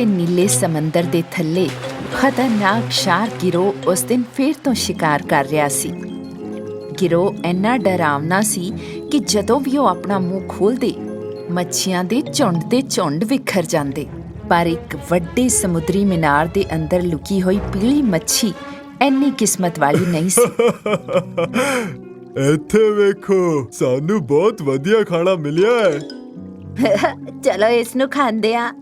ਡੂੰਘੇ ਨੀਲੇ ਸਮੁੰਦਰ ਦੇ ਥੱਲੇ ਖਤਰਨਾਕ ਸ਼ਾਰਕ ਗਿਰੋਹ ਉਸ ਦਿਨ ਫੇਰ ਤੋਂ ਸ਼ਿਕਾਰ ਕਰ ਰਿਹਾ ਸੀ। ਗਿਰੋਹ ਇੰਨਾ ਡਰਾਵਨਾ ਸੀ ਕਿ ਜਦੋਂ ਵੀ ਉਹ ਆਪਣਾ ਮੂੰਹ ਖੋਲਦੇ ਮੱਛੀਆਂ ਦੇ ਝੁੰਡ ਦੇ ਝੁੰਡ ਵਿਖਰ ਜਾਂਦੇ। ਪਰ ਇੱਕ ਵੱਡੇ ਸਮੁੰਦਰੀ ਮੀਨਾਰ ਦੇ ਅੰਦਰ ਲੁਕੀ ਹੋਈ ਪੀਲੀ ਮੱਛੀ ਇੰਨੀ ਕਿਸਮਤ ਵਾਲੀ ਨਹੀਂ ਸੀ। ਇੱਥੇ ਵੇਖੋ ਸਾਨੂੰ ਬਹੁਤ ਵਧੀਆ ਖਾਣਾ ਮਿਲਿਆ ਹੈ। ਚਲੋ ਇਸ ਨੂੰ ਖਾਂਦੇ ਆ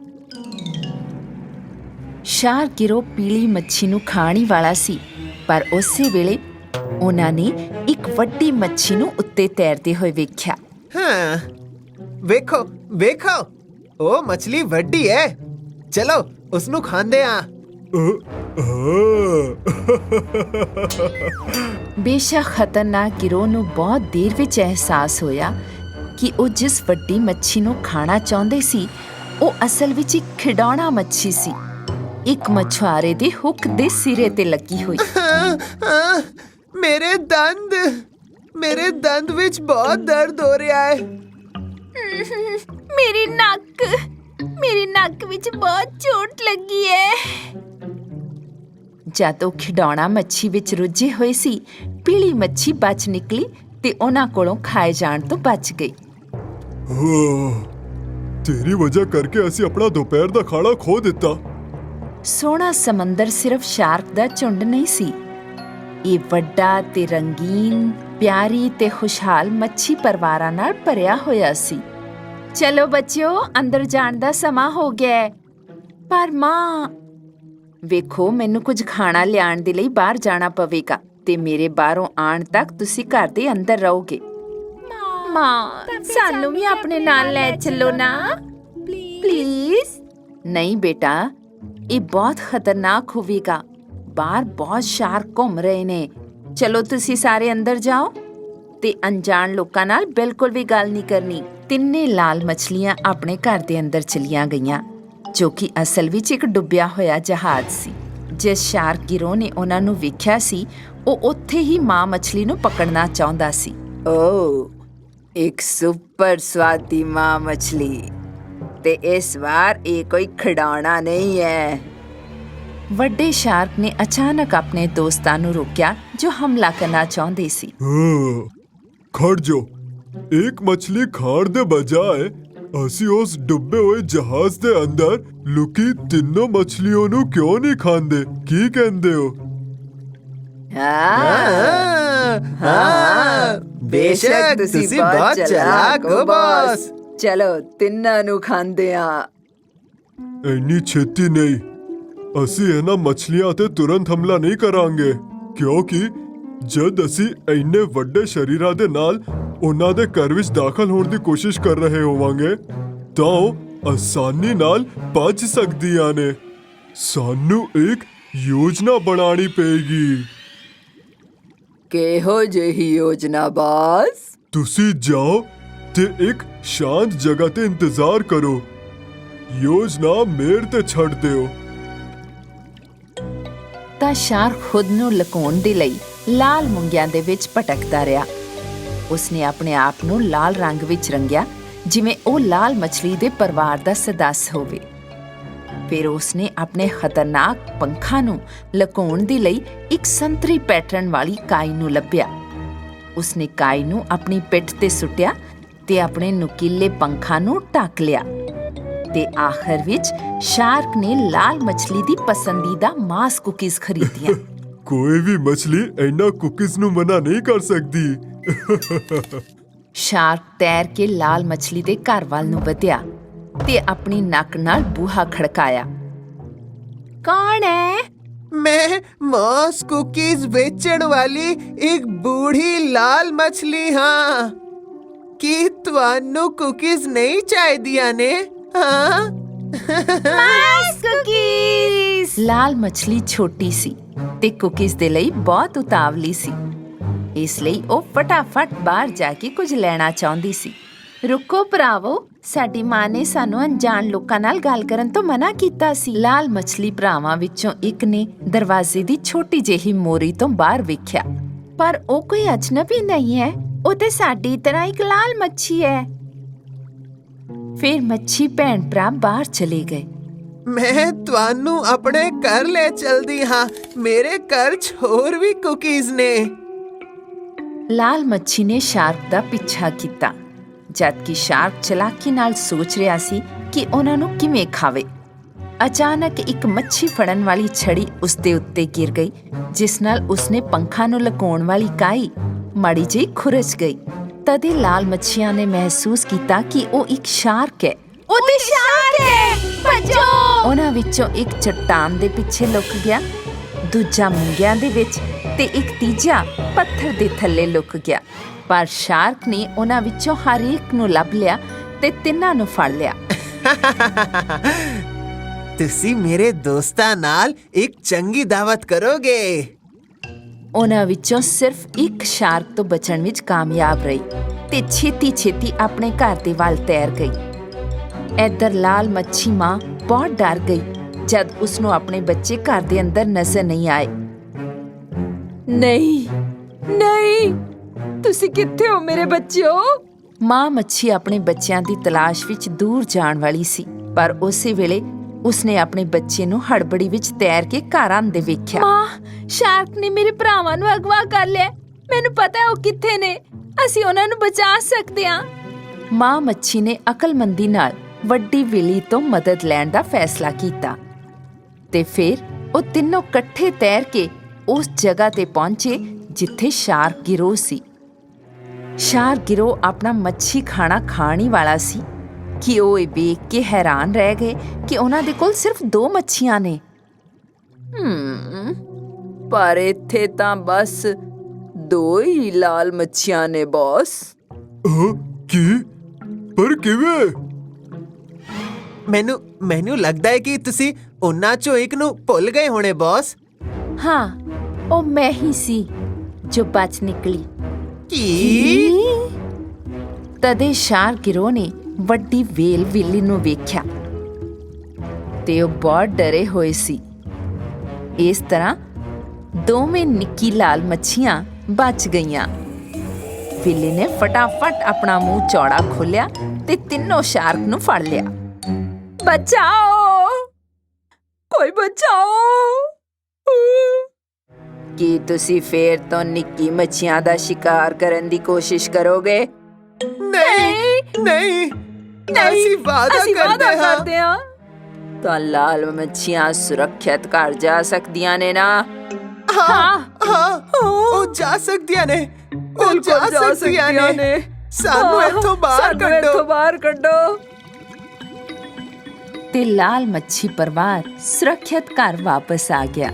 ਸ਼ਾਰ ਗਿਰੋ ਪੀਲੀ ਮੱਛੀ ਨੂੰ ਖਾਣੀ ਵਾਲਾ ਸੀ ਪਰ ਉਸੇ ਵੇਲੇ ਉਹਨਾਂ ਨੇ ਇੱਕ ਵੱਡੀ ਮੱਛੀ ਨੂੰ ਉੱਤੇ ਤੈਰਦੇ ਹੋਏ ਵੇਖਿਆ। ਹਾਂ ਵੇਖੋ ਵੇਖੋ ਉਹ ਮਛਲੀ ਵੱਡੀ ਹੈ ਚਲੋ ਉਸ ਨੂੰ ਖਾਂਦੇ ਆ। ਬੇਸ਼ੱਕ ਖਤਰਨਾਕ ਗਿਰੋਹ ਨੂੰ ਬਹੁਤ ਦੇਰ ਵਿੱਚ ਅਹਿਸਾਸ ਹੋਇਆ ਕਿ ਉਹ ਜਿਸ ਵੱਡੀ ਮੱਛੀ ਨੂੰ ਖਾਣਾ ਚਾਹੁੰਦੇ ਸੀ ਉਹ ਅਸਲ ਵਿੱਚ ਇੱਕ ਖਿਡੌਣਾ ਮੱਛੀ ਸੀ। ਇੱਕ ਮਛੁਆਰੇ ਦੇ ਹੁੱਕ ਦੇ ਸਿਰੇ ਤੇ ਲੱਗੀ ਹੋਈ। ਮੇਰੇ ਦੰਦ ਮੇਰੇ ਦੰਦ ਵਿੱਚ ਬਹੁਤ ਦਰਦ ਹੋ ਰਿਹਾ ਹੈ। ਮੇਰੀ ਨੱਕ ਮੇਰੀ ਨੱਕ ਵਿੱਚ ਬਹੁਤ ਚੋਟ ਲੱਗੀ ਹੈ। ਜਦ ਖਿਡੌਣਾ ਮੱਛੀ ਵਿੱਚ ਰੁੱਝੇ ਹੋਏ ਸੀ ਪੀਲੀ ਮੱਛੀ ਬਚ ਨਿਕਲੀ ਤੇ ਉਹਨਾਂ ਕੋਲੋਂ ਖਾਏ ਜਾਣ ਤੋਂ ਬਚ ਗਈ। ਤੇਰੀ ਵਜ੍ਹਾ ਕਰਕੇ ਅਸੀਂ ਆਪਣਾ ਦੁਪਹਿਰ ਦਾ ਖਾਣਾ ਖੋ ਦਿੱਤਾ। ਸੋਹਣਾ ਸਮੁੰਦਰ ਸਿਰਫ ਸ਼ਾਰਕ ਦਾ ਝੁੰਡ ਨਹੀਂ ਸੀ। ਇਹ ਵੱਡਾ ਤੇ ਰੰਗੀਨ ਪਿਆਰੀ ਤੇ ਖੁਸ਼ਹਾਲ ਮੱਛੀ ਪਰਿਵਾਰਾਂ ਨਾਲ ਭਰਿਆ ਹੋਇਆ ਸੀ। ਚਲੋ ਬੱਚਿਓ ਅੰਦਰ ਜਾਣ ਦਾ ਸਮਾਂ ਹੋ ਗਿਆ ਹੈ। ਪਰ ਮਾਂ ਵੇਖੋ ਮੈਨੂੰ ਕੁਝ ਖਾਣਾ ਲਿਆਉਣ ਦੇ ਲਈ ਬਾਹਰ ਜਾਣਾ ਪਵੇਗਾ ਤੇ ਮੇਰੇ ਬਾਹਰੋਂ ਆਉਣ ਤੱਕ ਤੁਸੀਂ ਘਰ ਦੇ ਅੰਦਰ ਰਹੋਗੇ। ਮਾਂ ਸਾਨੂੰ ਵੀ ਆਪਣੇ ਨਾਲ ਲੈ ਚੱਲੋ ਨਾ। ਪਲੀਜ਼ ਨਹੀਂ ਬੇਟਾ ਇਹ ਬਹੁਤ ਖਤਰਨਾਕ ਹੋਵੇਗਾ। ਬਾਹਰ ਬਹੁਤ ਸ਼ਾਰਕ ਘੁੰਮ ਰਹੇ ਨੇ। ਚਲੋ ਤੁਸੀਂ ਸਾਰੇ ਅੰਦਰ ਜਾਓ ਤੇ ਅਣਜਾਣ ਲੋਕਾਂ ਨਾਲ ਬਿਲਕੁਲ ਵੀ ਗੱਲ ਨਹੀਂ ਕਰਨੀ। ਤਿੰਨੇ ਲਾਲ ਮੱਛਲੀਆਂ ਆਪਣੇ ਘਰ ਦੇ ਅੰਦਰ ਚਲੀਆਂ ਗਈਆਂ, ਜੋ ਕਿ ਅਸਲ ਵਿੱਚ ਇੱਕ ਡੁੱਬਿਆ ਹੋਇਆ ਜਹਾਜ਼ ਸੀ। ਜਿਸ ਸ਼ਾਰਕ ਗਿਰੋਹ ਨੇ ਉਹਨਾਂ ਨੂੰ ਵੇਖਿਆ ਸੀ, ਉਹ ਉੱਥੇ ਹੀ ਮਾਂ ਮੱਛਲੀ ਨੂੰ ਪਕੜਨਾ ਚਾਹੁੰਦਾ ਸੀ। ਓ ਇੱਕ ਸੁਪਰ ਸਵਾਦੀ ਮਾਂ ਮੱਛਲੀ। ਤੇ ਇਸ ਵਾਰ ਇਹ ਕੋਈ ਖਿਡੌਣਾ ਨਹੀਂ ਹੈ। ਵੱਡੇ ਸ਼ਾਰਕ ਨੇ ਅਚਾਨਕ ਆਪਣੇ ਦੋਸਤਾਂ ਨੂੰ ਰੋਕਿਆ ਜੋ ਹਮਲਾ ਕਰਨਾ ਚਾਹੁੰਦੇ ਸੀ। ਖੜ ਜੋ ਇੱਕ ਮਛਲੀ ਖਾਣ ਦੇ ਬਜਾਏ ਅਸੀਂ ਉਸ ਡੁੱਬੇ ਹੋਏ ਜਹਾਜ਼ ਦੇ ਅੰਦਰ ਲੁਕੀ ਤਿੰਨੋਂ ਮਛਲੀਆਂ ਨੂੰ ਕਿਉਂ ਨਹੀਂ ਖਾਂਦੇ? ਕੀ ਕਹਿੰਦੇ ਹੋ? ਹਾਂ ਹਾਂ ਬੇਸ਼ੱਕ ਤੁਸੀਂ ਬਹੁਤ ਚਲਾਕ ਹੋ ਬॉस ਚਲੋ ਤਿੰਨਾਂ ਨੂੰ ਖਾਂਦੇ ਆ ਇੰਨੀ ਛੇਤੀ ਨਹੀਂ ਅਸੀਂ ਇਹਨਾਂ ਮਛਲੀਆਂ ਤੇ ਤੁਰੰਤ ਹਮਲਾ ਨਹੀਂ ਕਰਾਂਗੇ ਕਿਉਂਕਿ ਜਦ ਅਸੀਂ ਇੰਨੇ ਵੱਡੇ ਸ਼ਰੀਰਾਂ ਦੇ ਨਾਲ ਉਹਨਾਂ ਦੇ ਘਰ ਵਿੱਚ ਦਾਖਲ ਹੋਣ ਦੀ ਕੋਸ਼ਿਸ਼ ਕਰ ਰਹੇ ਹੋਵਾਂਗੇ ਤਾਂ ਉਹ ਆਸਾਨੀ ਨਾਲ ਭੱਜ ਸਕਦੀਆਂ ਨੇ ਸਾਨੂੰ ਇੱਕ ਯੋਜਨਾ ਬਣਾਉਣੀ ਪਏਗੀ ਕਿਹੋ ਜਿਹੀ ਯੋਜਨਾ ਬਾਸ ਤੁਸੀਂ ਜਾਓ ਤੇ ਇੱਕ ਸ਼ਾਂਤ ਜਗ੍ਹਾ ਤੇ ਇੰਤਜ਼ਾਰ ਕਰੋ। ਯੋਜਨਾ ਮੇਰ ਤੇ ਛੱਡ ਦਿਓ। ਤਾਂ ਸ਼ਾਰਕ ਖੁਦ ਨੂੰ ਲੁਕਾਉਣ ਦੇ ਲਈ ਲਾਲ ਮੁੰਗਿਆਂ ਦੇ ਵਿੱਚ ਭਟਕਦਾ ਰਿਹਾ। ਉਸਨੇ ਆਪਣੇ ਆਪ ਨੂੰ ਲਾਲ ਰੰਗ ਵਿੱਚ ਰੰਗਿਆ, ਜਿਵੇਂ ਉਹ ਲਾਲ ਮੱਛਲੀ ਦੇ ਪਰਿਵਾਰ ਦਾ ਸਦੱਸ ਹੋਵੇ। ਫਿਰ ਉਸਨੇ ਆਪਣੇ ਖਤਰਨਾਕ ਪੰਖਾਂ ਨੂੰ ਲੁਕਾਉਣ ਦੇ ਲਈ ਇੱਕ ਸੰਤਰੀ ਪੈਟਰਨ ਵਾਲੀ ਕਾਈ ਨੂੰ ਲੱਭਿਆ। ਉਸਨੇ ਕਾਈ ਨੂੰ ਆਪਣੀ ਪਿੱਠ ਤੇ ਸੁੱਟਿਆ ਤੇ ਆਪਣੇ ਨੁਕੀਲੇ ਪੰਖਾਂ ਨੂੰ ਢੱਕ ਲਿਆ। ਤੇ ਆਖਰ ਵਿੱਚ ਸ਼ਾਰਕ ਨੇ ਲਾਲ ਮਛਲੀ ਦੀ ਪਸੰਦੀਦਾ ਮਾਸ ਕੁਕੀਜ਼ ਖਰੀਦੀਆਂ। ਕੋਈ ਵੀ ਮਛਲੀ ਇੰਨਾ ਕੁਕੀਜ਼ ਨੂੰ ਮਨਾ ਨਹੀਂ ਕਰ ਸਕਦੀ। ਸ਼ਾਰਕ ਤੈਰ ਕੇ ਲਾਲ ਮਛਲੀ ਦੇ ਘਰ ਵੱਲ ਨੂੰ ਵਧਿਆ ਤੇ ਆਪਣੀ ਨੱਕ ਨਾਲ ਬੂਹਾ ਖੜਕਾਇਆ। ਕੌਣ ਹੈ ਮੈਂ ਮੌਸ ਕੁਕੀਜ਼ ਵੇਚਣ ਵਾਲੀ ਇੱਕ ਬੂढ़ी ਲਾਲ ਮਛਲੀ ਹਾਂ। ਕੀ ਤੁਹਾਨੂੰ ਕੁਕੀਜ਼ ਨਹੀਂ ਚਾਹੀਦੀਆਂ ਨੇ? ਹਾਂ? ਮਾਸ ਕੁਕੀਜ਼ ਲਾਲ ਮਛਲੀ ਛੋਟੀ ਸੀ ਤੇ ਕੁਕੀਜ਼ ਦੇ ਲਈ ਬਹੁਤ ਉਤਾਵਲੀ ਸੀ। ਇਸ ਲਈ ਉਹ ਫਟਾਫਟ ਬਾਹਰ ਜਾ ਕੇ ਕੁਝ ਲੈਣਾ ਚਾਹੁੰਦੀ ਸੀ। ਰੁਕੋ ਭਰਾਵੋ ਸਾਡੀ ਮਾਂ ਨੇ ਸਾਨੂੰ ਅਣਜਾਣ ਲੋਕਾਂ ਨਾਲ ਗੱਲ ਕਰਨ ਤੋਂ ਮਨਾ ਕੀਤਾ ਸੀ। ਲਾਲ ਮਛਲੀ ਭਰਾਵਾਂ ਵਿੱਚੋਂ ਇੱਕ ਨੇ ਦਰਵਾਜ਼ੇ ਦੀ ਛੋਟੀ ਜਿਹੀ ਮੋਰੀ ਤੋਂ ਬਾਹਰ ਵੇਖਿਆ। ਪਰ ਉਹ ਕੋਈ ਅਜਨਬੀ ਨਹੀਂ ਹੈ। ਉਹ ਤੇ ਸਾਡੀ ਤਰ੍ਹਾਂ ਇੱਕ ਲਾਲ ਮੱਛੀ ਹੈ। ਫਿਰ ਮੱਛੀ ਭੈਣ ਭਰਾ ਬਾਹਰ ਚਲੇ ਗਏ। ਮੈਂ ਤੁਹਾਨੂੰ ਆਪਣੇ ਘਰ ਲੈ ਚਲਦੀ ਹਾਂ। ਮੇਰੇ ਘਰ 'ਚ ਹੋਰ ਵੀ ਕੁਕੀਜ਼ ਨੇ। ਲਾਲ ਮੱਛੀ ਨੇ ਸ਼ਾਰਕ ਦਾ ਪਿੱਛਾ ਕੀਤਾ। ਜਦਕਿ ਸ਼ਾਰਕ ਚਲਾਕੀ ਨਾਲ ਸੋਚ ਰਿਹਾ ਸੀ ਕਿ ਉਹਨਾਂ ਨੂੰ ਕਿਵੇਂ ਖਾਵੇ। ਅਚਾਨਕ ਇੱਕ ਮੱਛੀ ਫੜਨ ਵਾਲੀ ਛੜੀ ਉਸ ਦੇ ਉੱਤੇ ਗਿਰ ਗਈ ਜਿਸ ਨਾਲ ਉਸਨੇ ਪੰਖਾਂ ਨੂੰ ਲਕੋਣ ਵਾਲੀ ਕਾਈ ਮਾੜੀ ਜਿਹੀ ਖੁਰਚ ਗਈ। ਤਦੇ ਲਾਲ ਮੱਛੀਆਂ ਨੇ ਮਹਿਸੂਸ ਕੀਤਾ ਕਿ ਉਹ ਇੱਕ ਸ਼ਾਰਕ ਹੈ। ਉਹ ਤੇ ਸ਼ਾਰਕ ਹੈ! ਭੱਜੋ! ਉਹਨਾਂ ਵਿੱਚੋਂ ਇੱਕ ਚਟਾਨ ਦੇ ਪਿੱਛੇ ਲੁਕ ਗਿਆ ਦੂਜਾ ਮੁੰਗਿਆਂ ਦੇ ਵਿੱਚ ਤੇ ਇੱਕ ਤੀਜਾ ਪੱਥਰ ਦੇ ਥੱਲੇ ਲੁਕ ਗਿਆ। ਪਰ ਸ਼ਾਰਕ ਨੇ ਉਹਨਾਂ ਵਿੱਚੋਂ ਹਰ ਇੱਕ ਨੂੰ ਲੱਭ ਲਿਆ ਤੇ ਤਿੰਨਾਂ ਨੂੰ ਫੜ ਲਿਆ। ਤੁਸੀਂ ਮੇਰੇ ਦੋਸਤਾਂ ਨਾਲ ਇੱਕ ਚੰਗੀ ਦਾਵਤ ਕਰੋਗੇ। ਉਹਨਾਂ ਵਿੱਚੋਂ ਸਿਰਫ ਇੱਕ ਸ਼ਾਰਕ ਤੋਂ ਬਚਣ ਵਿੱਚ ਕਾਮਯਾਬ ਰਹੀ ਤੇ ਛੇਤੀ ਛੇਤੀ ਆਪਣੇ ਘਰ ਦੇ ਵੱਲ ਤੈਰ ਗਈ। ਇੱਧਰ ਲਾਲ ਮੱਛੀ ਮਾਂ ਬਹੁਤ ਡਰ ਗਈ ਜਦ ਉਸ ਨੂੰ ਆਪਣੇ ਬੱਚੇ ਘਰ ਦੇ ਅੰਦਰ ਨਜ਼ਰ ਨਹੀਂ ਆਏ। ਨਹੀਂ ਨਹੀਂ ਤੁਸੀਂ ਕਿੱਥੇ ਹੋ ਮੇਰੇ ਬੱਚਿਓ? ਮਾਂ ਮੱਛੀ ਆਪਣੇ ਬੱਚਿਆਂ ਦੀ ਤਲਾਸ਼ ਵਿੱਚ ਦੂਰ ਜਾਣ ਵਾਲੀ ਸੀ ਪਰ ਉਸੇ ਵੇਲੇ ਉਸਨੇ ਆਪਣੇ ਬੱਚੇ ਨੂੰ ਹੜਬੜੀ ਵਿੱਚ ਤੈਰ ਕੇ ਘਰ ਆਂਦੇ ਵੇਖਿਆ। ਮਾਂ ਸ਼ਾਰਕ ਨੇ ਮੇਰੇ ਭਰਾਵਾਂ ਨੂੰ ਅਗਵਾ ਕਰ ਲਿਆ। ਮੈਨੂੰ ਪਤਾ ਹੈ ਉਹ ਕਿੱਥੇ ਨੇ। ਅਸੀਂ ਉਹਨਾਂ ਨੂੰ ਬਚਾ ਸਕਦੇ ਹਾਂ। ਮਾਂ ਮੱਛੀ ਨੇ ਅਕਲਮੰਦੀ ਨਾਲ ਵੱਡੀ ਵਿਲੀ ਤੋਂ ਮਦਦ ਲੈਣ ਦਾ ਫੈਸਲਾ ਕੀਤਾ ਤੇ ਫਿਰ ਉਹ ਤਿੰਨੋਂ ਇਕੱਠੇ ਤੈਰ ਕੇ ਉਸ ਜਗ੍ਹਾ ਤੇ ਪਹੁੰਚੇ ਜਿੱਥੇ ਸ਼ਾਰਕ ਗਿਰੋਹ ਸੀ। ਸ਼ਾਰਕ ਗਿਰੋਹ ਆਪਣਾ ਮੱਛੀ ਖਾਣਾ ਖਾਣ ਹੀ ਵਾਲਾ ਸੀ। ਕਿ ਉਹ ਇਹ ਵੇਖ ਕੇ ਹੈਰਾਨ ਰਹਿ ਗਏ ਕਿ ਉਹਨਾਂ ਦੇ ਕੋਲ ਸਿਰਫ ਦੋ ਮੱਛੀਆਂ ਨੇ। ਹਮ ਪਰ ਇੱਥੇ ਤਾਂ ਬਸ ਦੋ ਹੀ ਲਾਲ ਮੱਛੀਆਂ ਨੇ ਬੌਸ। ਕੀ? ਪਰ ਕਿਵੇਂ? ਮੈਨੂੰ ਮੈਨੂੰ ਲੱਗਦਾ ਹੈ ਕਿ ਤੁਸੀਂ ਉਹਨਾਂ ਚੋਂ ਇੱਕ ਨੂੰ ਭੁੱਲ ਗਏ ਹੋਣੇ ਬੌਸ। ਹਾਂ ਉਹ ਮੈਂ ਹੀ ਸੀ ਜੋ ਬਚ ਨਿਕਲੀ। ਕੀ? ਤਦੇ ਸ਼ਾਰ ਗਿਰੋ ਨੇ ਵੱਡੀ ਵੇਲ ਬਿੱਲੀ ਨੂੰ ਵੇਖਿਆ ਤੇ ਉਹ ਬਹੁਤ ਡਰੇ ਹੋਏ ਸੀ। ਇਸ ਤਰ੍ਹਾਂ ਦੋਵੇਂ ਨਿੱਕੀ ਲਾਲ ਮੱਛੀਆਂ ਬਚ ਗਈਆਂ। ਵਿਲੀ ਨੇ ਫਟਾਫਟ ਆਪਣਾ ਮੂੰਹ ਚੌੜਾ ਖੋਲਿਆ ਤੇ ਤਿੰਨੋਂ ਸ਼ਾਰਕ ਨੂੰ ਫੜ ਲਿਆ। ਬਚਾਓ! ਕੋਈ ਬਚਾਓ! ਕੀ ਤੁਸੀਂ ਫੇਰ ਤੋਂ ਨਿੱਕੀ ਮੱਛੀਆਂ ਦਾ ਸ਼ਿਕਾਰ ਕਰਨ ਦੀ ਕੋਸ਼ਿਸ਼ ਕਰੋਗੇ? ਨਹੀਂ ਨਹੀਂ। ਅਸੀਂ ਵਾਅਦਾ ਅਸੀਂ ਵਾਅਦਾ ਕਰਦੇ ਹਾਂ। ਤਾਂ ਲਾਲ ਮੱਛੀਆਂ ਸੁਰੱਖਿਅਤ ਘਰ ਜਾ ਸਕਦੀਆਂ ਨੇ ਨਾ? ਹਾਂ ਹਾਂ। ਉਹ ਜਾ ਸਕਦੀਆਂ ਨੇ। ਉਹ ਜਾ ਸਕਦੀਆਂ ਨੇ। ਸਾਨੂੰ ਇੱਥੋਂ ਬਾਹਰ ਸਾਨੂੰ ਇੱਥੋਂ ਕੱਢੋ ਬਾਹਰ ਕੱਢੋ। ਤੇ ਲਾਲ ਮੱਛੀ ਪਰਿਵਾਰ ਸੁਰੱਖਿਅਤ ਘਰ ਵਾਪਸ ਆ ਗਿਆ।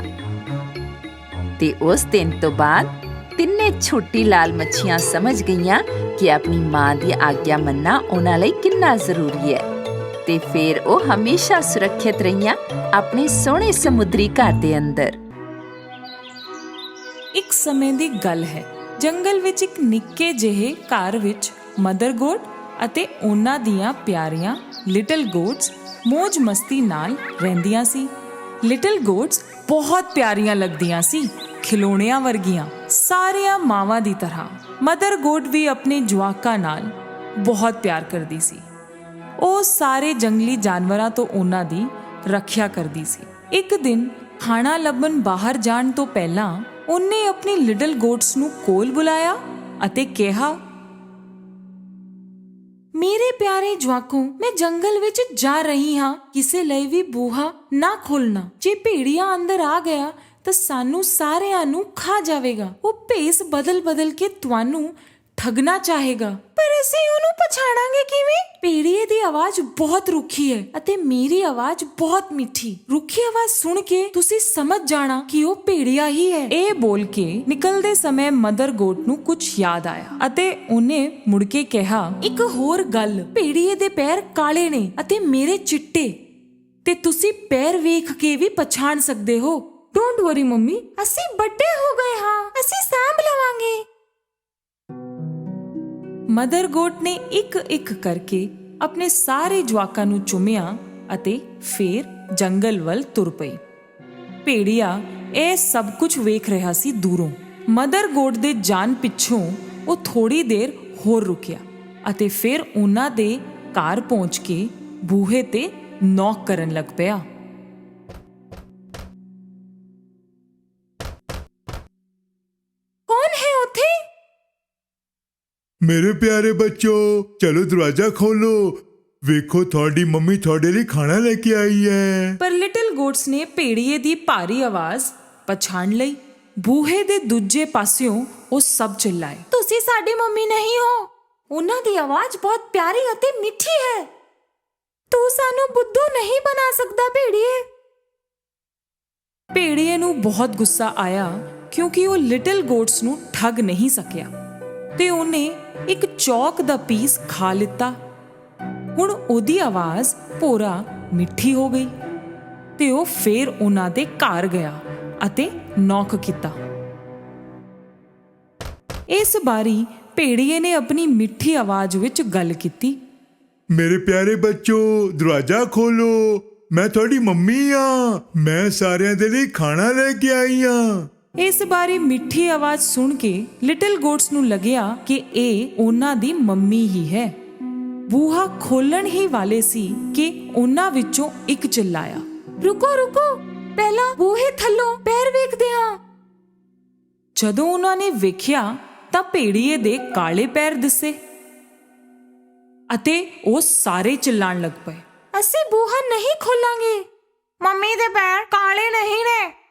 ਤੇ ਉਸ ਦਿਨ ਤੋਂ ਬਾਅਦ ਤਿੰਨੇ ਛੋਟੀ ਲਾਲ ਮੱਛੀਆਂ ਸਮਝ ਗਈਆਂ ਕਿ ਆਪਣੀ ਮਾਂ ਦੀ ਆਗਿਆ ਮੰਨਣਾ ਉਹਨਾਂ ਲਈ ਕਿੰਨਾ ਜ਼ਰੂਰੀ ਹੈ। ਤੇ ਫਿਰ ਉਹ ਹਮੇਸ਼ਾ ਸੁਰੱਖਿਅਤ ਰਹੀਆਂ ਆਪਣੇ ਸੋਹਣੇ ਸਮੁੰਦਰੀ ਘਰ ਦੇ ਅੰਦਰ। ਇੱਕ ਸਮੇਂ ਦੀ ਗੱਲ ਹੈ, ਜੰਗਲ ਵਿੱਚ ਇੱਕ ਨਿੱਕੇ ਜਿਹੇ ਘਰ ਵਿੱਚ ਮਦਰ ਗੋਟ ਅਤੇ ਉਹਨਾਂ ਦੀਆਂ ਪਿਆਰੀਆਂ ਲਿਟਲ ਗੋਟਸ ਮौज ਮਸਤੀ ਨਾਲ ਰਹਿੰਦੀਆਂ ਸੀ। ਲਿਟਲ ਗੋਟਸ ਬਹੁਤ ਪਿਆਰੀਆਂ ਲੱਗਦੀਆਂ ਸੀ। ਖਿਲੋਣਿਆਂ ਵਰਗੀਆਂ ਸਾਰੀਆਂ ਮਾਵਾਂ ਦੀ ਤਰ੍ਹਾਂ। ਮਦਰ ਗੋਟ ਵੀ ਆਪਣੇ ਜਵਾਕਾਂ ਨਾਲ ਬਹੁਤ ਪਿਆਰ ਕਰਦੀ ਸੀ। ਉਹ ਸਾਰੇ ਜੰਗਲੀ ਜਾਨਵਰਾਂ ਤੋਂ ਉਹਨਾਂ ਦੀ ਰੱਖਿਆ ਕਰਦੀ ਸੀ। ਇੱਕ ਦਿਨ ਖਾਣਾ ਲੱਭਣ ਬਾਹਰ ਜਾਣ ਤੋਂ ਪਹਿਲਾਂ ਉਹਨੇ ਆਪਣੀ ਲਿਟਲ ਗੋਟਸ ਨੂੰ ਕੋਲ ਬੁਲਾਇਆ ਅਤੇ ਕਿਹਾ, ਮੇਰੇ ਪਿਆਰੇ ਜਵਾਕੋ, ਮੈਂ ਜੰਗਲ ਵਿੱਚ ਜਾ ਰਹੀ ਹਾਂ। ਕਿਸੇ ਲਈ ਵੀ ਬੂਹਾ ਨਾ ਖੋਲਣਾ ਜੇ ਭੇੜੀਆ ਅੰਦਰ ਆ ਗਿਆ ਤਾਂ ਸਾਨੂੰ ਸਾਰਿਆਂ ਨੂੰ ਖਾ ਜਾਵੇਗਾ। ਉਹ ਭੇਸ ਬਦਲ ਬਦਲ ਕੇ ਤੁਹਾਨੂੰ ਠਗਣਾ ਚਾਹੇਗਾ। ਪਰ ਅਸੀਂ ਉਹਨੂੰ ਪਛਾਣਾਂਗੇ ਕਿਵੇਂ? ਭੇੜੀਏ ਦੀ ਆਵਾਜ਼ ਬਹੁਤ ਰੁੱਖੀ ਹੈ ਅਤੇ ਮੇਰੀ ਆਵਾਜ਼ ਬਹੁਤ ਮਿੱਠੀ। ਰੁੱਖੀ ਆਵਾਜ਼ ਸੁਣ ਕੇ ਤੁਸੀਂ ਸਮਝ ਜਾਣਾ ਕਿ ਉਹ ਭੇੜੀਆ ਹੀ ਹੈ। ਇਹ ਬੋਲ ਕੇ ਨਿਕਲਦੇ ਸਮੇਂ ਮਦਰ ਗੋਟ ਨੂੰ ਕੁਝ ਯਾਦ ਆਇਆ ਅਤੇ ਉਹਨੇ ਮੁੜ ਕੇ ਕਿਹਾ, ਇੱਕ ਹੋਰ ਗੱਲ। ਭੇੜੀਏ ਦੇ ਪੈਰ ਕਾਲੇ ਨੇ ਅਤੇ ਮੇਰੇ ਚਿੱਟੇ। ਤੇ ਤੁਸੀਂ ਪੈਰ ਵੇਖ ਕੇ ਵੀ ਪਛਾਣ ਸਕਦੇ ਹੋ। ਡੋਂਟ ਵਰੀ ਮੰਮੀ ਅਸੀਂ ਵੱਡੇ ਹੋ ਗਏ ਹਾਂ। ਅਸੀਂ ਸਾਂਭ ਲਵਾਂਗੇ। ਮਦਰ ਗੋਟ ਨੇ ਇੱਕ ਇੱਕ ਕਰਕੇ ਆਪਣੇ ਸਾਰੇ ਜਵਾਕਾਂ ਨੂੰ ਚੁੰਮਿਆ ਅਤੇ ਫੇਰ ਜੰਗਲ ਵੱਲ ਤੁਰ ਪਈ। ਭੇੜੀਆ, ਇਹ ਸਭ ਕੁਝ ਵੇਖ ਰਿਹਾ ਸੀ ਦੂਰੋਂ। ਮਦਰ ਗੋਟ ਦੇ ਜਾਨ ਪਿੱਛੋਂ ਉਹ ਥੋੜੀ ਦੇਰ ਹੋਰ ਰੁਕਿਆ ਅਤੇ ਫਿਰ ਉਹਨਾਂ ਦੇ ਘਰ ਪਹੁੰਚ ਕੇ ਬੂਹੇ ਤੇ ਨੌਕ ਕਰਨ ਲੱਗ ਪਿਆ। ਮੇਰੇ ਪਿਆਰੇ ਬੱਚੋ ਚਲੋ ਦਰਵਾਜ਼ਾ ਖੋਲੋ। ਵੇਖੋ ਤੁਹਾਡੀ ਮੰਮੀ ਤੁਹਾਡੇ ਲਈ ਖਾਣਾ ਲੈ ਕੇ ਆਈ ਹੈ। ਪਰ ਲਿਟਲ ਗੋਟਸ ਨੇ ਭੇੜੀਏ ਦੀ ਭਾਰੀ ਆਵਾਜ਼ ਪਛਾਣ ਲਈ। ਬੂਹੇ ਦੇ ਦੂਜੇ ਪਾਸਿਓਂ ਉਹ ਸਭ ਚਿল্ਲਾਏ ਤੁਸੀਂ ਸਾਡੀ ਮੰਮੀ ਨਹੀਂ ਹੋ। ਉਹਨਾਂ ਦੀ ਆਵਾਜ਼ ਬਹੁਤ ਪਿਆਰੀ ਅਤੇ ਮਿੱਠੀ ਹੈ। ਤੂੰ ਸਾਨੂੰ ਬੁੱਧੂ ਨਹੀਂ ਬਣਾ ਸਕਦਾ ਭੇੜੀਏ। ਭੇੜੀਏ ਨੂੰ ਬਹੁਤ ਗੁੱਸਾ ਆਇਆ ਕਿਉਂਕਿ ਉਹ ਲਿਟਲ ਗੋਟਸ ਨੂੰ ਠੱਗ ਨਹੀਂ ਸਕਿਆ। ਤੇ ਉਹਨੇ ਇੱਕ ਚੌਕ ਦਾ ਪੀਸ ਖਾ ਲਿੱਤਾ। ਹੁਣ ਉਹਦੀ ਆਵਾਜ਼ ਭੋਰਾ ਮਿੱਠੀ ਹੋ ਗਈ ਤੇ ਉਹ ਫੇਰ ਉਹਨਾਂ ਦੇ ਘਰ ਗਿਆ ਅਤੇ ਨੌਕ ਕੀਤਾ। ਇਸ ਬਾਰੀ ਭੇੜੀਏ ਨੇ ਆਪਣੀ ਮਿੱਠੀ ਆਵਾਜ਼ ਵਿੱਚ ਗੱਲ ਕੀਤੀ। ਮੇਰੇ ਪਿਆਰੇ ਬੱਚੋ, ਦਰਵਾਜ਼ਾ ਖੋਲੋ। ਮੈਂ ਤੁਹਾਡੀ ਮੰਮੀ ਆ। ਮੈਂ ਸਾਰਿਆਂ ਦੇ ਲਈ ਖਾਣਾ ਲੈ ਕੇ ਆਈ ਆ। ਇਸ ਬਾਰੇ ਮਿੱਠੀ ਆਵਾਜ਼ ਸੁਣ ਕੇ ਲਿਟਲ ਗੋਟਸ ਨੂੰ ਲੱਗਿਆ ਕਿ ਇਹ ਉਹਨਾਂ ਦੀ ਮੰਮੀ ਹੀ ਹੈ। ਬੂਹਾ ਖੋਲਣ ਹੀ ਵਾਲੇ ਸੀ ਕਿ ਉਹਨਾਂ ਵਿੱਚੋਂ ਇੱਕ ਚਿল্ਲਾਇਆ ਰੁਕੋ ਰੁਕੋ, ਪਹਿਲਾਂ ਬੂਹੇ ਥੱਲੋਂ ਪੈਰ ਵੇਖਦੇ ਹਾਂ। ਜਦੋਂ ਉਹਨਾਂ ਨੇ ਵੇਖਿਆ ਤਾਂ ਭੇੜੀਏ ਦੇ ਕਾਲੇ ਪੈਰ ਦਿਸੇ ਅਤੇ ਉਹ ਸਾਰੇ ਚਿল্ਲਾਣ ਲੱਗ ਪਏ। ਅਸੀਂ ਬੂਹਾ ਨਹੀਂ ਖੋਲਾਂਗੇ। ਮੰਮੀ ਦੇ ਪੈਰ ਕਾਲੇ ਨਹੀਂ ਨੇ।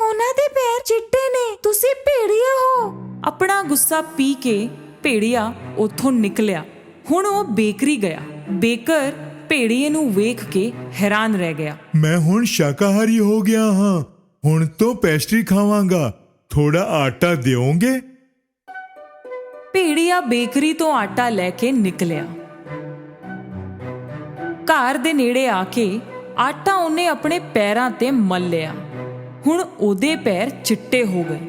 ਉਹਨਾਂ ਦੇ ਪੈਰ ਚਿੱਟੇ ਨੇ। ਤੁਸੀਂ ਭੇੜੀਆ ਹੋ। ਆਪਣਾ ਗੁੱਸਾ ਪੀ ਕੇ ਭੇੜੀਆ ਉੱਥੋਂ ਨਿਕਲਿਆ। ਹੁਣ ਉਹ ਬੇਕਰੀ ਗਿਆ। ਬੇਕਰ ਭੇੜੀਏ ਨੂੰ ਵੇਖ ਕੇ ਹੈਰਾਨ ਰਹਿ ਗਿਆ। ਮੈਂ ਹੁਣ ਸ਼ਾਕਾਹਾਰੀ ਹੋ ਗਿਆ ਹਾਂ। ਹੁਣ ਤੋਂ ਪੈਸਟਰੀ ਖਾਵਾਂਗਾ। ਥੋੜਾ ਆਟਾ ਦਿਓਗੇ? ਭੇੜੀਆ ਬੇਕਰੀ ਤੋਂ ਆਟਾ ਲੈ ਕੇ ਨਿਕਲਿਆ। ਘਰ ਦੇ ਨੇੜੇ ਆ ਕੇ ਆਟਾ ਉਹਨੇ ਆਪਣੇ ਪੈਰਾਂ ਤੇ ਮਲ ਲਿਆ। ਹੁਣ ਉਹਦੇ ਪੈਰ ਚਿੱਟੇ ਹੋ ਗਏ।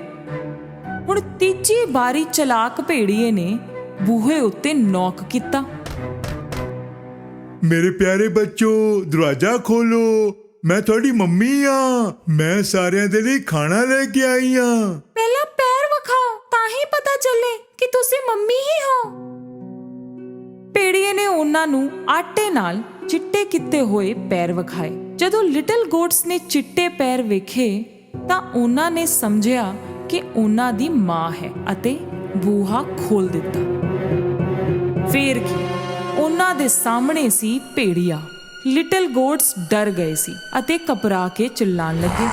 ਹੁਣ ਤੀਜੀ ਵਾਰੀ ਚਲਾਕ ਭੇੜੀਏ ਨੇ ਬੂਹੇ ਉੱਤੇ ਨੌਕ ਕੀਤਾ। ਮੇਰੇ ਪਿਆਰੇ ਬੱਚੋ ਦਰਵਾਜ਼ਾ ਖੋਲੋ। ਮੈਂ ਤੁਹਾਡੀ ਮੰਮੀ ਆ। ਮੈਂ ਸਾਰਿਆਂ ਦੇ ਲਈ ਖਾਣਾ ਲੈ ਕੇ ਆਈ ਆ। ਪਹਿਲਾਂ ਪੈਰ ਵਿਖਾਓ ਤਾਂ ਹੀ ਪਤਾ ਚੱਲੇ ਕਿ ਤੁਸੀਂ ਮੰਮੀ ਹੀ ਹੋ। ਪੇੜੀਏ ਨੇ ਉਹਨਾਂ ਨੂੰ ਆਟੇ ਨਾਲ ਚਿੱਟੇ ਕੀਤੇ ਹੋਏ ਪੈਰ ਵਿਖਾਏ। ਜਦੋਂ ਲਿਟਲ ਗੋਟਸ ਨੇ ਚਿੱਟੇ ਪੈਰ ਵੇਖੇ ਤਾਂ ਉਹਨਾਂ ਨੇ ਸਮਝਿਆ ਕਿ ਉਹਨਾਂ ਦੀ ਮਾਂ ਹੈ ਅਤੇ ਬੂਹਾ ਖੋਲ ਦਿੱਤਾ। ਫੇਰ ਕੀ? ਉਹਨਾਂ ਦੇ ਸਾਹਮਣੇ ਸੀ ਭੇੜੀਆ। ਲਿਟਲ ਗੋਟਸ ਡਰ ਗਏ ਸੀ ਅਤੇ ਕਪਰਾ ਕੇ ਚਿল্ਲਾਣ ਲੱਗੇ।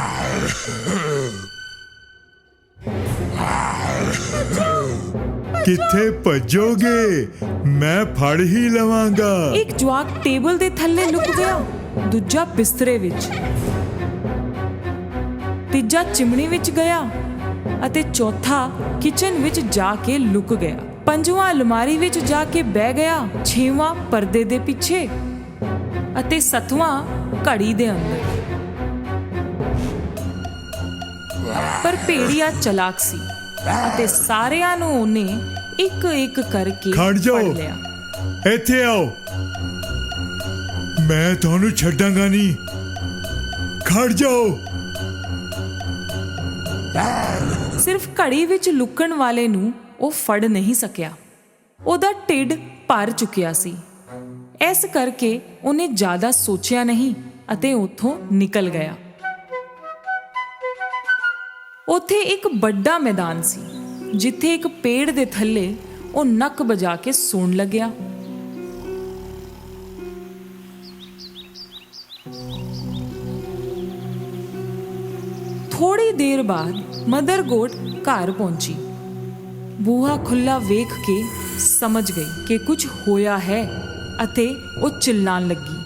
ਕਿੱਥੇ ਭੱਜੋਗੇ? ਮੈਂ ਫੜ ਹੀ ਲਵਾਂਗਾ। ਇੱਕ ਜਵਾਕ ਟੇਬਲ ਦੇ ਥੱਲੇ ਲੁਕ ਗਿਆ। ਦੂਜਾ ਬਿਸਤਰੇ ਵਿੱਚ। ਤੀਜਾ ਚਿਮਣੀ ਵਿੱਚ ਗਿਆ ਅਤੇ ਚੌਥਾ ਕਿਚਨ ਵਿੱਚ ਜਾ ਕੇ ਲੁਕ ਗਿਆ। ਪੰਜਵਾਂ ਅਲਮਾਰੀ ਵਿੱਚ ਜਾ ਕੇ ਬਹਿ ਗਿਆ ਛੇਵਾਂ ਪਰਦੇ ਦੇ ਪਿੱਛੇ ਅਤੇ ਸੱਤਵਾਂ ਘੜੀ ਦੇ ਅੰਦਰ। ਪਰ ਭੇੜੀਆ ਚਲਾਕ ਸੀ ਅਤੇ ਸਾਰਿਆਂ ਨੂੰ ਉਹਨੇ ਇੱਕ ਇੱਕ ਕਰਕੇ ਖੜ ਫੜ ਜਾਓ। ਲਿਆ। ਇੱਥੇ ਆਓ। ਮੈਂ ਤੁਹਾਨੂੰ ਛੱਡਾਂਗਾ ਨਹੀਂ। ਖੜ ਜਾਓ। ਸਿਰਫ ਘੜੀ ਵਿੱਚ ਲੁਕਣ ਵਾਲੇ ਨੂੰ ਉਹ ਫੜ ਨਹੀਂ ਸਕਿਆ। ਉਹਦਾ ਢਿੱਡ ਭਰ ਚੁੱਕਿਆ ਸੀ। ਇਸ ਕਰਕੇ ਉਹਨੇ ਜ਼ਿਆਦਾ ਸੋਚਿਆ ਨਹੀਂ ਅਤੇ ਉੱਥੋਂ ਨਿਕਲ ਗਿਆ। ਉੱਥੇ ਇੱਕ ਵੱਡਾ ਮੈਦਾਨ ਸੀ, ਜਿੱਥੇ ਇੱਕ ਪੇੜ ਦੇ ਥੱਲੇ ਉਹ ਨੱਕ ਬਜਾ ਕੇ ਸੌਣ ਲੱਗਿਆ। ਥੋੜੀ ਦੇਰ ਬਾਅਦ ਮਦਰ ਗੋਟ ਘਰ ਪਹੁੰਚੀ। ਬੂਹਾ ਖੁੱਲਾ ਵੇਖ ਕੇ ਸਮਝ ਗਈ ਕਿ ਕੁਝ ਹੋਇਆ ਹੈ ਅਤੇ ਉਹ ਚਿল্লাਣ ਲੱਗੀ।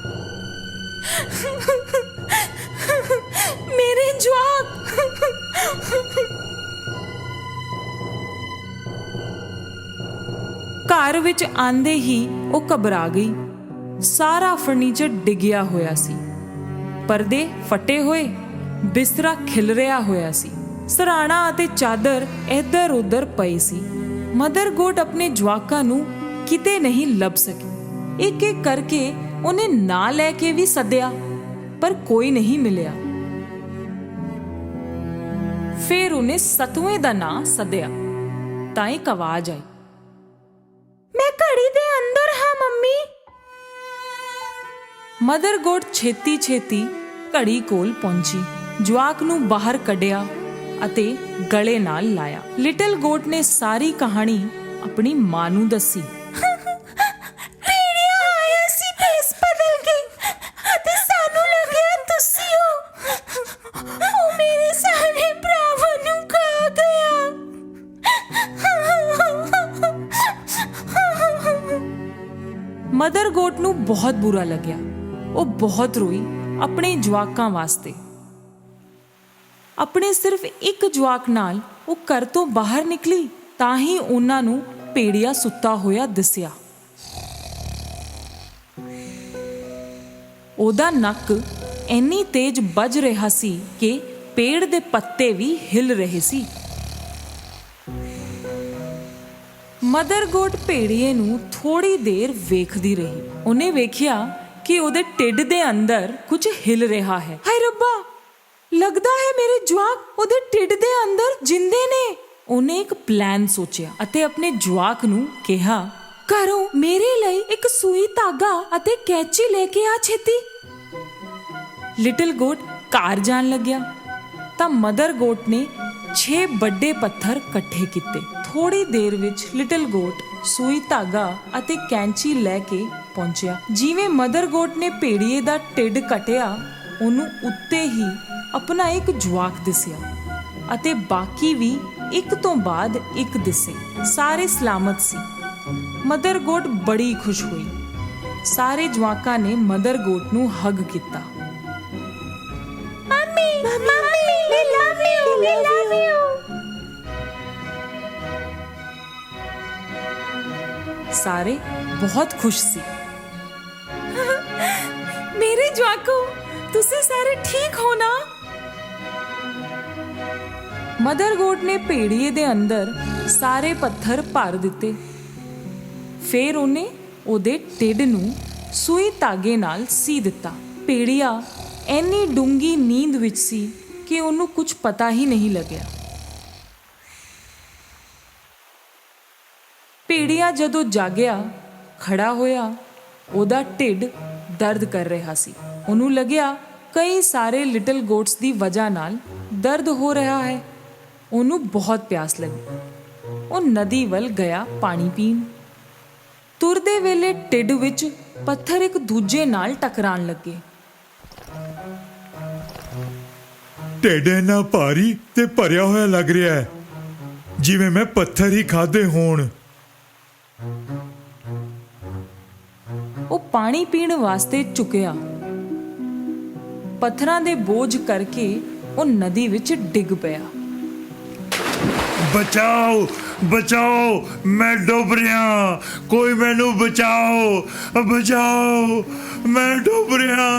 ਮੇਰੇ ਜਵਾਕ! ਘਰ ਵਿੱਚ ਆਂਦੇ ਹੀ ਉਹ ਘਬਰਾ ਗਈ। ਸਾਰਾ ਫਰਨੀਚਰ ਡਿੱਗਿਆ ਹੋਇਆ ਸੀ। ਪਰਦੇ ਫਟੇ ਹੋਏ। ਬਿਸਤਰਾ ਖਿਲ ਰਿਹਾ ਹੋਇਆ ਸੀ। ਸਰਾਣਾ ਅਤੇ ਚਾਦਰ ਇੱਧਰ ਉੱਧਰ ਪਈ ਸੀ। ਮਦਰ ਗੋਟ ਆਪਣੇ ਜਵਾਕਾਂ ਨੂੰ ਕਿਤੇ ਨਹੀਂ ਲੱਭ ਸਕੀ। ਇੱਕ ਇੱਕ ਕਰਕੇ ਉਹਨੇ ਨਾਂ ਲੈ ਕੇ ਵੀ ਸੱਦਿਆ, ਪਰ ਕੋਈ ਨਹੀਂ ਮਿਲਿਆ। ਫਿਰ ਉਹਨੇ ਸਤਵੇਂ ਦਾ ਨਾਂ ਸੱਦਿਆ। ਤਾਂ ਇੱਕ ਆਵਾਜ਼ ਆਈ। ਮੈਂ ਘੜੀ ਦੇ ਅੰਦਰ ਹਾਂ, ਮੰਮੀ। ਮਦਰ ਗੋਟ ਛੇਤੀ ਛੇਤੀ ਘੜੀ ਕੋਲ ਪਹੁੰਚੀ। ਜਵਾਕ ਨੂੰ ਬਾਹਰ ਕੱਢਿਆ ਅਤੇ ਗਲੇ ਨਾਲ ਲਾਇਆ। ਲਿਟਲ ਗੋਟ ਨੇ ਸਾਰੀ ਕਹਾਣੀ ਆਪਣੀ ਮਾਂ ਨੂੰ ਦੱਸੀ। ਮਦਰ ਗੋਟ ਨੂੰ ਬਹੁਤ ਬੁਰਾ ਲੱਗਿਆ। ਉਹ ਬਹੁਤ ਰੋਈ ਆਪਣੇ ਜਵਾਕਾਂ ਵਾਸਤੇ। ਆਪਣੇ ਸਿਰਫ ਇੱਕ ਜਵਾਕ ਨਾਲ ਉਹ ਘਰ ਤੋਂ ਬਾਹਰ ਨਿਕਲੀ, ਤਾਂ ਹੀ ਉਹਨਾਂ ਨੂੰ ਪੇੜੀਆ ਸੁੱਤਾ ਹੋਇਆ ਦਿਸਿਆ। ਉਹਦਾ ਨੱਕ ਇੰਨੀ ਤੇਜ਼ ਵੱਜ ਰਿਹਾ ਸੀ ਕਿ ਪੇੜ ਦੇ ਪੱਤੇ ਵੀ ਹਿਲ ਰਹੇ ਸੀ। ਮਦਰ ਗੋਟ ਭੇੜੀਏ ਨੂੰ ਥੋੜੀ ਦੇਰ ਵੇਖਦੀ ਰਹੀ। ਉਹਨੇ ਵੇਖਿਆ ਕਿ ਉਹਦੇ ਢਿੱਡ ਦੇ ਅੰਦਰ ਕੁਝ ਹਿਲ ਰਿਹਾ ਹੈ। ਹਾਏ ਰੱਬਾ! ਲੱਗਦਾ ਹੈ ਮੇਰੇ ਜਵਾਕ ਉਹਦੇ ਢਿੱਡ ਦੇ ਅੰਦਰ ਜਿੰਦੇ ਨੇ। ਉਹਨੇ ਇੱਕ ਪਲਾਨ ਸੋਚਿਆ ਅਤੇ ਆਪਣੇ ਜਵਾਕ ਨੂੰ ਕਿਹਾ, ਘਰੋਂ ਮੇਰੇ ਲਈ ਇੱਕ ਸੂਈ ਧਾਗਾ ਅਤੇ ਕੈਂਚੀ ਲੈ ਕੇ ਆ ਛੇਤੀ। ਲਿਟਲ ਗੋਟ ਕਾਰ ਜਾਣ ਲੱਗਿਆ। ਤਾਂ ਮਦਰ ਗੋਟ ਨੇ 6 ਵੱਡੇ ਪੱਥਰ ਇਕੱਠੇ ਕੀਤੇ। ਥੋੜੀ ਦੇਰ ਵਿੱਚ ਲਿਟਲ ਗੋਟ ਸੂਈ ਧਾਗਾ ਅਤੇ ਕੈਂਚੀ ਲੈ ਕੇ ਪਹੁੰਚਿਆ। ਜਿਵੇਂ ਮਦਰ ਗੋਟ ਨੇ ਭੇੜੀਏ ਦਾ ਢਿੱਡ ਕਟਿਆ, ਉਹਨੂੰ ਉੱਤੇ ਹੀ ਆਪਣਾ ਇੱਕ ਜਵਾਕ ਦਿਸਿਆ ਅਤੇ ਬਾਕੀ ਵੀ ਇੱਕ ਤੋਂ ਬਾਅਦ ਇੱਕ ਦਿਸੇ। ਸਾਰੇ ਸਲਾਮਤ ਸੀ। ਮਦਰ ਗੋਟ ਬੜੀ ਖੁਸ਼ ਹੋਈ। ਸਾਰੇ ਜਵਾਕਾਂ ਨੇ ਮਦਰ ਗੋਟ ਨੂੰ ਹੱਗ ਕੀਤਾ। ਮੰਮੀ ਮੰਮੀ ਵੀ ਲਵ ਯੂ ਵੀ ਲਵ ਯੂ ਸਾਰੇ ਬਹੁਤ ਖੁਸ਼ ਸੀ। ਮੇਰੇ ਜਵਾਕੋ ਤੁਸੀਂ ਸਾਰੇ ਠੀਕ ਹੋ ਨਾ? ਮਦਰ ਗੋਟ ਨੇ ਭੇੜੀਏ ਦੇ ਅੰਦਰ ਸਾਰੇ ਪੱਥਰ ਭਰ ਦਿੱਤੇ। ਫਿਰ ਉਹਨੇ ਉਹਦੇ ਢਿੱਡ ਨੂੰ ਸੂਈ ਧਾਗੇ ਨਾਲ ਸੀ ਦਿੱਤਾ। ਭੇੜੀਆ, ਐਨੀ ਡੂੰਗੀ ਨੀਂਦ ਵਿੱਚ ਸੀ ਕਿ ਉਹਨੂੰ ਕੁਝ ਪਤਾ ਹੀ ਨਹੀਂ ਲੱਗਿਆ। ਭੇੜੀਆ ਜਦੋਂ ਜਾਗਿਆ, ਖੜਾ ਹੋਇਆ, ਉਹਦਾ ਢਿੱਡ ਦਰਦ ਕਰ ਰਿਹਾ ਸੀ। ਉਹਨੂੰ ਲੱਗਿਆ, ਕਈ ਸਾਰੇ ਲਿਟਲ ਗੋਟਸ ਦੀ ਵਜ੍ਹਾ ਨਾਲ ਦਰਦ ਹੋ ਰਿਹਾ ਹੈ। ਉਹਨੂੰ ਬਹੁਤ ਪਿਆਸ ਲੱਗੀ। ਉਹ ਨਦੀ ਵੱਲ ਗਿਆ ਪਾਣੀ ਪੀਣ। ਤੁਰਦੇ ਵੇਲੇ ਢਿੱਡ ਵਿੱਚ ਪੱਥਰ ਇੱਕ ਦੂਜੇ ਨਾਲ ਟਕਰਾਣ ਲੱਗੇ। ਢਿੱਡ ਇੰਨਾ ਭਾਰੀ ਤੇ ਭਰਿਆ ਹੋਇਆ ਲੱਗ ਰਿਹਾ ਹੈ ਜਿਵੇਂ ਮੈਂ ਪੱਥਰ ਹੀ ਖਾਦੇ ਹੋਣ। ਉਹ ਪਾਣੀ ਪੀਣ ਵਾਸਤੇ ਝੁਕਿਆ। ਪੱਥਰਾਂ ਦੇ ਬੋਝ ਕਰਕੇ ਉਹ ਨਦੀ ਵਿੱਚ ਡਿੱਗ ਪਿਆ। ਬਚਾਓ ਬਚਾਓ ਮੈਂ ਡੁੱਬ ਰਿਹਾ। ਕੋਈ ਮੈਨੂੰ ਬਚਾਓ ਬਚਾਓ ਮੈਂ ਡੁੱਬ ਰਿਹਾ।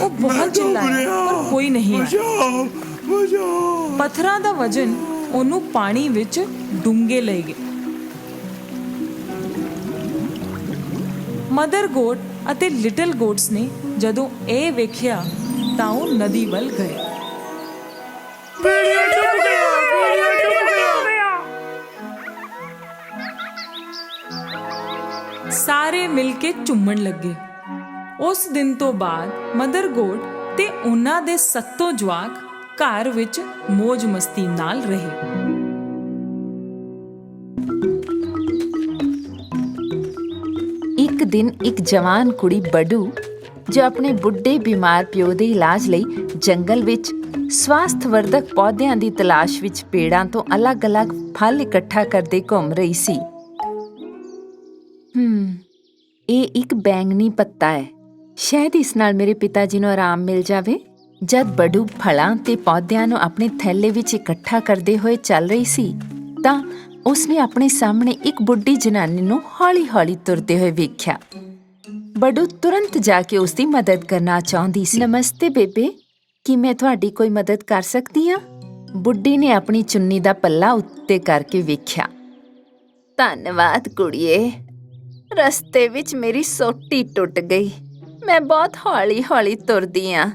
ਉਹ ਬਹੁਤ ਡੁੱਬ ਚਿল্লাਇਆ, ਰਿਹਾ। ਪਰ ਕੋਈ ਨਹੀਂ। ਬਚਾਓ ਬਚਾਓ। ਪੱਥਰਾਂ ਦਾ ਵਜਨ ਉਹਨੂੰ ਪਾਣੀ ਵਿੱਚ ਡੂੰਘੇ ਲੈ ਗਿਆ ਮਦਰ ਗੋਟ ਅਤੇ ਲਿਟਲ ਗੋਟਸ ਨੇ ਜਦੋਂ ਇਹ ਵੇਖਿਆ ਤਾਂ ਉਹ ਨਦੀ ਵੱਲ ਗਏ। ਸਾਰੇ ਮਿਲ ਕੇ ਚੁੰਮਣ ਲੱਗੇ। ਉਸ ਦਿਨ ਤੋਂ ਬਾਅਦ ਮਦਰ ਗੋਟ ਤੇ ਉਹਨਾਂ ਦੇ ਸੱਤੋਂ ਜਵਾਕ ਘਰ ਵਿੱਚ ਮौज ਮਸਤੀ ਨਾਲ ਰਹੇ। ਇੱਕ ਦਿਨ ਇੱਕ ਜਵਾਨ ਕੁੜੀ ਬਡੂ, ਜੋ ਆਪਣੇ ਬੁੱਢੇ ਬਿਮਾਰ ਪਿਓ ਦੇ ਇਲਾਜ ਲਈ ਜੰਗਲ ਵਿੱਚ ਸਵਾਸਥਵਰਧਕ ਪੌਦਿਆਂ ਦੀ ਤਲਾਸ਼ ਵਿੱਚ ਪੇੜਾਂ ਤੋਂ ਅਲੱਗ-ਅਲੱਗ ਫਲ ਇਕੱਠਾ ਕਰਦੇ ਘੁੰਮ ਰਹੀ ਸੀ। ਹਮ ਇਹ ਇੱਕ ਬੈਂਗਨੀ ਪੱਤਾ ਹੈ। ਸ਼ਾਇਦ ਇਸ ਨਾਲ ਮੇਰੇ ਪਿਤਾ ਜੀ ਨੂੰ ਆਰਾਮ ਮਿਲ ਜਾਵੇ। ਜਦ ਬਡੂ ਫਲਾਂ ਤੇ ਪੌਦਿਆਂ ਨੂੰ ਆਪਣੇ ਥੈਲੇ ਵਿੱਚ ਇਕੱਠਾ ਕਰਦੇ ਹੋਏ ਚੱਲ ਰਹੀ ਸੀ, ਤਾਂ ਉਸਨੇ ਆਪਣੇ ਸਾਹਮਣੇ ਇੱਕ ਬੁੱਢੀ ਜਨਾਨੀ ਨੂੰ ਹੌਲੀ-ਹੌਲੀ ਤੁਰਦੇ ਹੋਏ ਵੇਖਿਆ। ਬਡੂ ਤੁਰੰਤ ਜਾ ਕੇ ਉਸ ਦੀ ਮਦਦ ਕਰਨਾ ਚਾਹੁੰਦੀ ਸੀ। ਨਮਸਤੇ ਬੇਬੇ, ਕੀ ਮੈਂ ਤੁਹਾਡੀ ਕੋਈ ਮਦਦ ਕਰ ਸਕਦੀ ਹਾਂ? ਬੁੱਢੀ ਨੇ ਆਪਣੀ ਚੁੰਨੀ ਦਾ ਪੱਲਾ ਉੱਤੇ ਕਰਕੇ ਵੇਖਿਆ। ਧੰਨਵਾਦ ਕੁੜੀਏ। ਰਸਤੇ ਵਿੱਚ ਮੇਰੀ ਸੋਟੀ ਟੁੱਟ ਗਈ। ਮੈਂ ਬਹੁਤ ਹੌਲੀ-ਹੌਲੀ ਤੁਰਦੀ ਆਂ।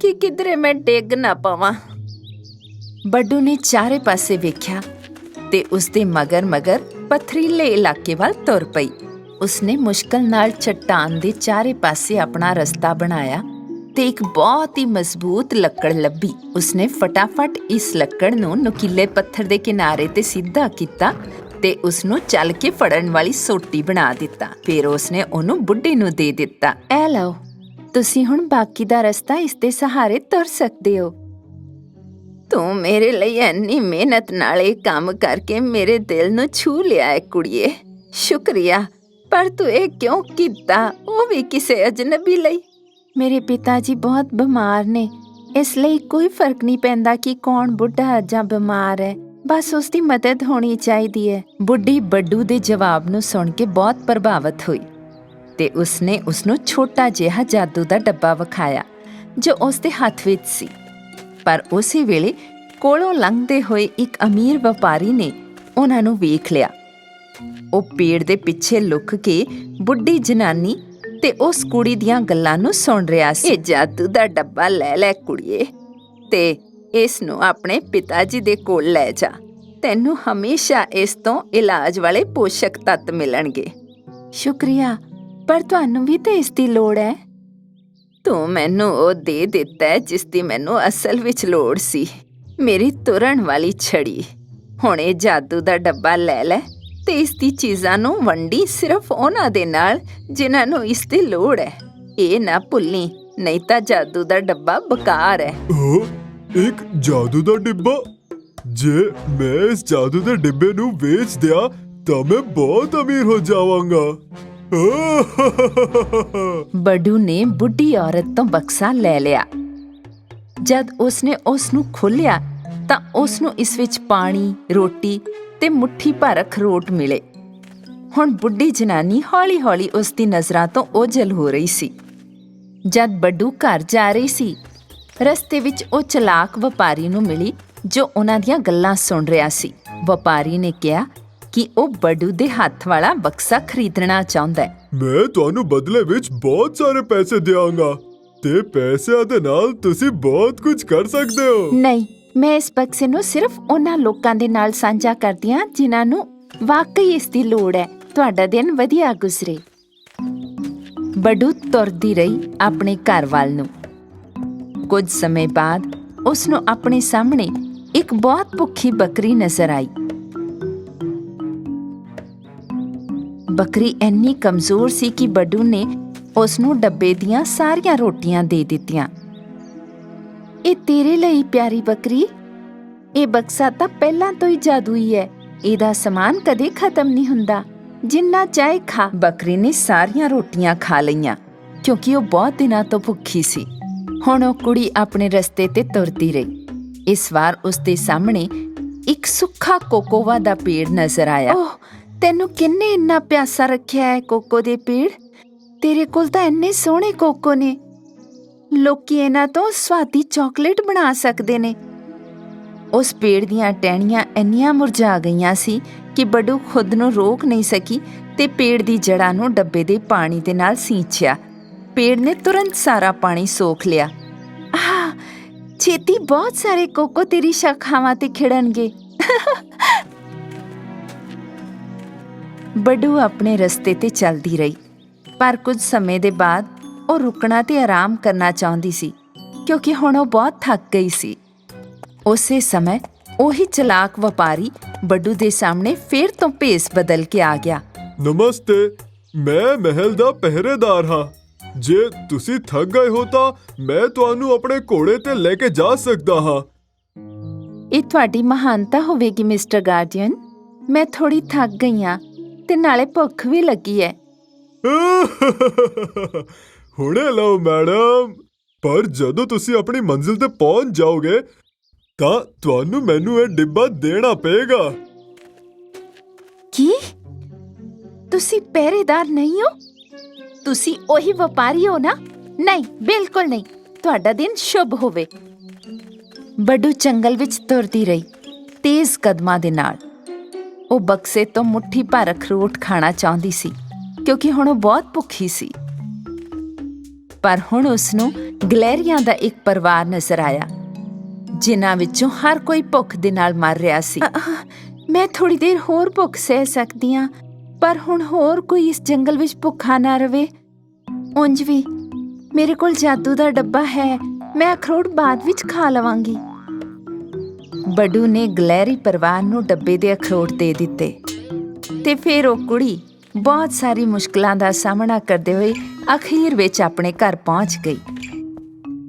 ਕਿ ਕਿਧਰੇ ਮੈਂ ਡਿੱਗ ਨਾ ਪਵਾਂ। ਬੱਡੂ ਨੇ ਚਾਰੇ ਪਾਸੇ ਵੇਖਿਆ ਤੇ ਉਸਦੇ ਮਗਰ ਮਗਰ ਪਥਰੀਲੇ ਇਲਾਕੇ ਵੱਲ ਤੁਰ ਪਈ। ਉਸਨੇ ਮੁਸ਼ਕਲ ਨਾਲ ਚਟਾਨ ਦੇ ਚਾਰੇ ਪਾਸੇ ਆਪਣਾ ਰਸਤਾ ਬਣਾਇਆ ਤੇ ਇੱਕ ਬਹੁਤ ਹੀ ਮਜ਼ਬੂਤ ਲੱਕੜ ਲੱਭੀ। ਉਸਨੇ ਫਟਾਫਟ ਇਸ ਲੱਕੜ ਨੂੰ ਨੁਕੀਲੇ ਪੱਥਰ ਦੇ ਕਿਨਾਰੇ ਤੇ ਸਿੱਧਾ ਕੀਤਾ ਤੇ ਉਸ ਨੂੰ ਚੱਲ ਕੇ ਫੜਨ ਵਾਲੀ ਸੋਟੀ ਬਣਾ ਦਿੱਤਾ। ਫਿਰ ਉਸਨੇ ਉਹਨੂੰ ਬੁੱਢੀ ਨੂੰ ਦੇ ਦਿੱਤਾ। ਐ ਲਓ ਤੁਸੀਂ ਹੁਣ ਬਾਕੀ ਦਾ ਰਸਤਾ ਇਸ ਦੇ ਸਹਾਰੇ ਤੁਰ ਸਕਦੇ ਹੋ। ਤੂੰ ਮੇਰੇ ਲਈ ਇੰਨੀ ਮਿਹਨਤ ਨਾਲ ਇਹ ਕੰਮ ਕਰਕੇ ਮੇਰੇ ਦਿਲ ਨੂੰ ਛੂ ਲਿਆ ਹੈ ਕੁੜੀਏ। ਸ਼ੁਕਰੀਆ ਪਰ ਤੂੰ ਇਹ ਕਿਉਂ ਕੀਤਾ? ਉਹ ਵੀ ਕਿਸੇ ਅਜਨਬੀ ਲਈ। ਮੇਰੇ ਪਿਤਾ ਜੀ ਬਹੁਤ ਬਿਮਾਰ ਨੇ ਇਸ ਲਈ ਕੋਈ ਫ਼ਰਕ ਨਹੀਂ ਪੈਂਦਾ ਕਿ ਕੌਣ ਬੁੱਢਾ ਜਾਂ ਬਿਮਾਰ ਹੈ। ਬਸ ਉਸ ਦੀ ਮਦਦ ਹੋਣੀ ਚਾਹੀਦੀ ਹੈ ਬੁੱਢੀ ਬੱਡੂ ਦੇ ਜਵਾਬ ਨੂੰ ਸੁਣ ਕੇ ਬਹੁਤ ਪ੍ਰਭਾਵਿਤ ਹੋਈ ਤੇ ਉਸਨੇ ਉਸ ਨੂੰ ਛੋਟਾ ਜਿਹਾ ਜਾਦੂ ਦਾ ਡੱਬਾ ਵਿਖਾਇਆ, ਜੋ ਉਸ ਦੇ ਹੱਥ ਵਿੱਚ ਸੀ। ਪਰ ਉਸੇ ਵੇਲੇ ਕੋਲੋਂ ਲੰਘਦੇ ਹੋਏ ਇੱਕ ਅਮੀਰ ਵਪਾਰੀ ਨੇ ਉਹਨਾਂ ਨੂੰ ਵੇਖ ਲਿਆ। ਉਹ ਪੇੜ ਦੇ ਪਿੱਛੇ ਲੁਕ ਕੇ ਬੁੱਢੀ ਜਨਾਨੀ ਤੇ ਉਸ ਕੁੜੀ ਦੀਆਂ ਗੱਲਾਂ ਨੂੰ ਸੁਣ ਰਿਹਾ ਸੀ। ਇਹ ਜਾਦੂ ਦਾ ਡੱਬਾ ਲੈ ਲੈ ਕੁੜੀਏ। ਤੇ ਇਸ ਨੂੰ ਆਪਣੇ ਪਿਤਾ ਜੀ ਦੇ ਕੋਲ ਲੈ ਜਾ। ਤੈਨੂੰ ਹਮੇਸ਼ਾ ਇਸ ਤੋਂ ਇਲਾਜ ਵਾਲੇ ਪੋਸ਼ਕ ਤੱਤ ਮਿਲਣਗੇ। ਸ਼ੁਕਰੀਆ, ਪਰ ਤੁਹਾਨੂੰ ਵੀ ਤੇ ਇਸ ਦੀ ਲੋੜ ਹੈ। ਤੂੰ ਮੈਨੂੰ ਉਹ ਦੇ ਦਿੱਤਾ ਹੈ ਜਿਸ ਦੀ ਮੈਨੂੰ ਅਸਲ ਵਿੱਚ ਲੋੜ ਸੀ। ਮੇਰੀ ਤੁਰਨ ਵਾਲੀ ਛੜੀ। ਹੁਣ ਇਹ ਜਾਦੂ ਦਾ ਡੱਬਾ ਲੈ ਲੈ ਤੇ ਇਸ ਦੀ ਚੀਜ਼ਾਂ ਨੂੰ ਵੰਡੀ ਸਿਰਫ ਉਹਨਾਂ ਦੇ ਨਾਲ ਜਿਨ੍ਹਾਂ ਨੂੰ ਇਸ ਦੀ ਲੋੜ ਹੈ। ਇਹ ਨਾ ਭੁੱਲੀ, ਨਹੀਂ ਤਾਂ ਜਾਦੂ ਦਾ ਡੱਬਾ ਬਕਾਰ ਹੈ? ਇੱਕ ਜਾਦੂ ਦਾ ਡਿੱਬਾ? ਜੇ ਮੈਂ ਇਸ ਜਾਦੂ ਦੇ ਡਿੱਬੇ ਨੂੰ ਵੇਚ ਦਿਆਂ, ਤਾਂ ਮੈਂ ਬਹੁਤ ਅਮੀਰ ਹੋ ਜਾਵਾਂਗਾ। ਬਡੂ ਨੇ ਬੁੱਢੀ ਔਰਤ ਤੋਂ ਬਕਸਾ ਲੈ ਲਿਆ। ਜਦ ਉਸਨੇ ਉਸ ਨੂੰ ਖੋਲ੍ਹਿਆ, ਤਾਂ ਉਸ ਨੂੰ ਇਸ ਵਿੱਚ ਪਾਣੀ, ਰੋਟੀ ਤੇ ਮੁੱਠੀ ਭਰ ਅਖਰੋਟ ਮਿਲੇ। ਹੁਣ ਬੁੱਢੀ ਜਨਾਨੀ ਹੌਲੀ-ਹੌਲੀ ਉਸ ਦੀ ਨਜ਼ਰਾਂ ਤੋਂ ਓਝਲ ਹੋ ਰਹੀ ਸੀ। ਜਦ ਬੱਡੂ ਘਰ ਜਾ ਰਹੀ ਸੀ ਰਸਤੇ ਵਿੱਚ ਉਹ ਚਲਾਕ ਵਪਾਰੀ ਨੂੰ ਮਿਲੀ ਜੋ ਉਹਨਾਂ ਦੀਆਂ ਗੱਲਾਂ ਸੁਣ ਰਿਹਾ ਸੀ। ਵਪਾਰੀ ਨੇ ਕਿਹਾ ਕਿ ਉਹ ਬੱਡੂ ਦੇ ਹੱਥ ਵਾਲਾ ਬਕਸਾ ਖਰੀਦਣਾ ਚਾਹੁੰਦਾ ਹੈ। ਮੈਂ ਤੁਹਾਨੂੰ ਬਦਲੇ ਵਿੱਚ ਬਹੁਤ ਸਾਰੇ ਪੈਸੇ ਦਿਆਂਗਾ ਤੇ ਪੈਸਿਆਂ ਦੇ ਨਾਲ ਤੁਸੀਂ ਬਹੁਤ ਕੁਝ ਕਰ ਸਕਦੇ ਹੋ। ਨਹੀਂ ਮੈਂ ਇਸ ਬਕਸੇ ਨੂੰ ਸਿਰਫ ਉਹਨਾਂ ਲੋਕਾਂ ਦੇ ਨਾਲ ਸਾਂਝਾ ਕਰਦੀ ਹਾਂ ਜਿਨ੍ਹਾਂ ਨੂੰ ਵਾਕਈ ਇਸ ਦੀ ਲੋੜ ਹੈ। ਤੁਹਾਡਾ ਦਿਨ ਵਧੀਆ ਗੁਜ਼ਰੇ। ਬਡੂ ਤੁਰਦੀ ਰਹੀ ਆਪਣੇ ਘਰ ਵੱਲ ਨੂੰ। ਕੁਝ ਸਮੇਂ ਬਾਅਦ ਉਸ ਨੂੰ ਆਪਣੇ ਸਾਹਮਣੇ ਇੱਕ ਬਹੁਤ ਭੁੱਖੀ ਬੱਕਰੀ ਨਜ਼ਰ ਆਈ। ਬੱਕਰੀ ਇੰਨੀ ਕਮਜ਼ੋਰ ਸੀ ਕਿ ਬੱਡੂ ਨੇ ਉਸ ਨੂੰ ਡੱਬੇ ਦੀਆਂ ਸਾਰੀਆਂ ਰੋਟੀਆਂ ਦੇ ਦਿੱਤੀਆਂ। ਇਹ ਤੇਰੇ ਲਈ ਪਿਆਰੀ ਬੱਕਰੀ? ਇਹ ਬਕਸਾ ਤਾਂ ਪਹਿਲਾਂ ਤੋਂ ਹੀ ਜਾਦੂਈ ਹੈ। ਇਹਦਾ ਸਮਾਨ ਕਦੇ ਖਤਮ ਨਹੀਂ ਹੁੰਦਾ। ਜਿੰਨਾ ਚਾਹੇ ਖਾ। ਬੱਕਰੀ ਨੇ ਸਾਰੀਆਂ ਰੋਟੀਆਂ ਖਾ ਲਈਆਂ, ਕਿਉਂਕਿ ਉਹ ਬਹੁਤ ਦਿਨਾਂ ਤੋਂ ਭੁੱਖੀ ਸੀ। ਹੁਣ ਉਹ ਕੁੜੀ ਆਪਣੇ ਰਸਤੇ ਤੇ ਤੁਰਦੀ ਰਹੀ। ਇਸ ਵਾਰ ਉਸ ਦੇ ਸਾਹਮਣੇ ਇੱਕ ਸੁੱਖਾ ਕੋਕੋਵਾ ਦਾ ਪੇੜ ਨਜ਼ਰ ਆਇਆ। ਓਹ ਤੈਨੂੰ ਕਿੰਨੇ ਇੰਨਾ ਪਿਆਸਾ ਰੱਖਿਆ ਹੈ ਕੋਕੋ ਦੇ ਪੇੜ? ਤੇਰੇ ਕੋਲ ਤਾਂ ਇੰਨੇ ਸੋਹਣੇ ਕੋਕੋ ਨੇ। ਲੋਕੀ ਇਹਨਾਂ ਤੋਂ ਸਵਾਦੀ ਚਾਕਲੇਟ ਬਣਾ ਸਕਦੇ ਨੇ। ਉਸ ਪੇੜ ਦੀਆਂ ਟਹਿਣੀਆਂ ਇੰਨੀਆਂ ਮੁਰਝਾ ਗਈਆਂ ਸੀ ਕਿ ਬਡੂ ਖੁਦ ਨੂੰ ਰੋਕ ਨਹੀਂ ਸਕੀ ਤੇ ਪੇੜ ਦੀ ਜੜ੍ਹਾਂ ਨੂੰ ਡੱਬੇ ਦੇ ਪਾਣੀ ਦੇ ਨਾਲ ਸੀਂਚਿਆ। ਪੇੜ ਨੇ ਤੁਰੰਤ ਸਾਰਾ ਪਾਣੀ ਸੋਖ ਲਿਆ। ਆਹ, ਛੇਤੀ ਬਹੁਤ ਸਾਰੇ ਕੋਕੋ ਤੇਰੀ ਸ਼ਾਖਾਵਾਂ ਤੇ ਖਿੜਨਗੇ। ਬਡੂ ਆਪਣੇ ਰਸਤੇ ਤੇ ਚੱਲਦੀ ਰਹੀ, ਪਰ ਕੁਝ ਸਮੇਂ ਦੇ ਬਾਅਦ ਉਹ ਰੁਕਣਾ ਤੇ ਆਰਾਮ ਕਰਨਾ ਚਾਹੁੰਦੀ ਸੀ, ਕਿਉਂਕਿ ਹੁਣ ਉਹ ਬਹੁਤ ਥੱਕ ਗਈ ਸੀ। ਉਸੇ ਸਮੇਂ ਉਹੀ ਚਲਾਕ ਵਪਾਰੀ ਬੱਡੂ ਦੇ ਸਾਹਮਣੇ ਫੇਰ ਤੋਂ ਭੇਸ ਬਦਲ ਕੇ ਆ ਗਿਆ। ਨਮਸਤੇ, ਮੈਂ ਮਹਿਲ ਦਾ ਪਹਿਰੇਦਾਰ ਹਾਂ। ਜੇ ਤੁਸੀਂ ਥੱਕ ਗਏ ਹੋ ਤਾਂ ਮੈਂ ਤੁਹਾਨੂੰ ਆਪਣੇ ਘੋੜੇ ਤੇ ਲੈ ਕੇ ਜਾ ਸਕਦਾ ਹਾਂ। ਇਹ ਤੁਹਾਡੀ ਮਹਾਨਤਾ ਹੋਵੇਗੀ ਮਿਸਟਰ ਗਾਰਡੀਅਨ। ਮੈਂ ਥੋੜੀ ਥੱਕ ਗਈ ਹਾਂ ਤੇ ਨਾਲੇ ਭੁੱਖ ਵੀ ਲੱਗੀ ਹੈ। ਹੁਣੇ ਲਓ ਮੈਡਮ। ਪਰ ਜਦੋਂ ਤੁਸੀਂ ਆਪਣੀ ਮੰਜ਼ਿਲ ਤੇ ਪਹੁੰਚ ਜਾਓਗੇ ਤਾਂ ਤੁਹਾਨੂੰ ਮੈਨੂੰ ਇਹ ਡਿੱਬਾ ਦੇਣਾ ਪਏਗਾ। ਕੀ? ਤੁਸੀਂ ਪਹਿਰੇਦਾਰ ਨਹੀਂ ਹੋ? ਤੁਸੀਂ ਉਹੀ ਵਪਾਰੀ ਹੋ ਨਾ? ਨਹੀਂ, ਬਿਲਕੁਲ ਨਹੀਂ। ਤੁਹਾਡਾ ਦਿਨ ਸ਼ੁਭ ਹੋਵੇ। ਬੱਡੂ ਜੰਗਲ ਵਿੱਚ ਤੁਰਦੀ ਰਹੀ, ਤੇਜ਼ ਕਦਮਾਂ ਦੇ ਨਾਲ। ਉਹ ਬਕਸੇ ਤੋਂ ਮੁੱਠੀ ਭਰ ਅਖਰੋਟ ਖਾਣਾ ਚਾਹੁੰਦੀ ਸੀ, ਕਿਉਂਕਿ ਹੁਣ ਉਹ ਬਹੁਤ ਭੁੱਖੀ ਸੀ। ਪਰ ਹੁਣ ਉਸ ਨੂੰ ਗਲੈਰੀਆਂ ਦਾ ਇੱਕ ਪਰਿਵਾਰ ਨਜ਼ਰ ਆਇਆ, ਜਿਨ੍ਹਾਂ ਵਿੱਚੋਂ ਹਰ ਕੋਈ ਭੁੱਖ ਦੇ ਨਾਲ ਮਰ ਰਿਹਾ ਸੀ। ਮੈਂ ਥੋੜੀ ਦੇਰ ਹੋਰ ਭੁੱਖ ਸਹਿ ਸਕਦੀ ਹਾਂ। ਪਰ ਹੁਣ ਹੋਰ ਕੋਈ ਇਸ ਜੰਗਲ ਵਿੱਚ ਭੁੱਖਾ ਨਾ ਰਵੇ। ਉਂਝ ਵੀ ਮੇਰੇ ਕੋਲ ਜਾਦੂ ਦਾ ਡੱਬਾ ਹੈ, ਮੈਂ ਅਖਰੋਟ ਬਾਅਦ ਵਿੱਚ ਖਾ ਲਵਾਂਗੀ। ਬਡੂ ਨੇ ਗਲੈਰੀ ਪਰਿਵਾਰ ਨੂੰ ਡੱਬੇ ਦੇ ਅਖਰੋਟ ਦੇ ਦਿੱਤੇ ਤੇ ਫਿਰ ਉਹ ਕੁੜੀ ਬਹੁਤ ਸਾਰੀ ਮੁਸ਼ਕਲਾਂ ਦਾ ਸਾਹਮਣਾ ਕਰਦੇ ਹੋਏ ਅਖੀਰ ਵਿੱਚ ਆਪਣੇ ਘਰ ਪਹੁੰਚ ਗਈ।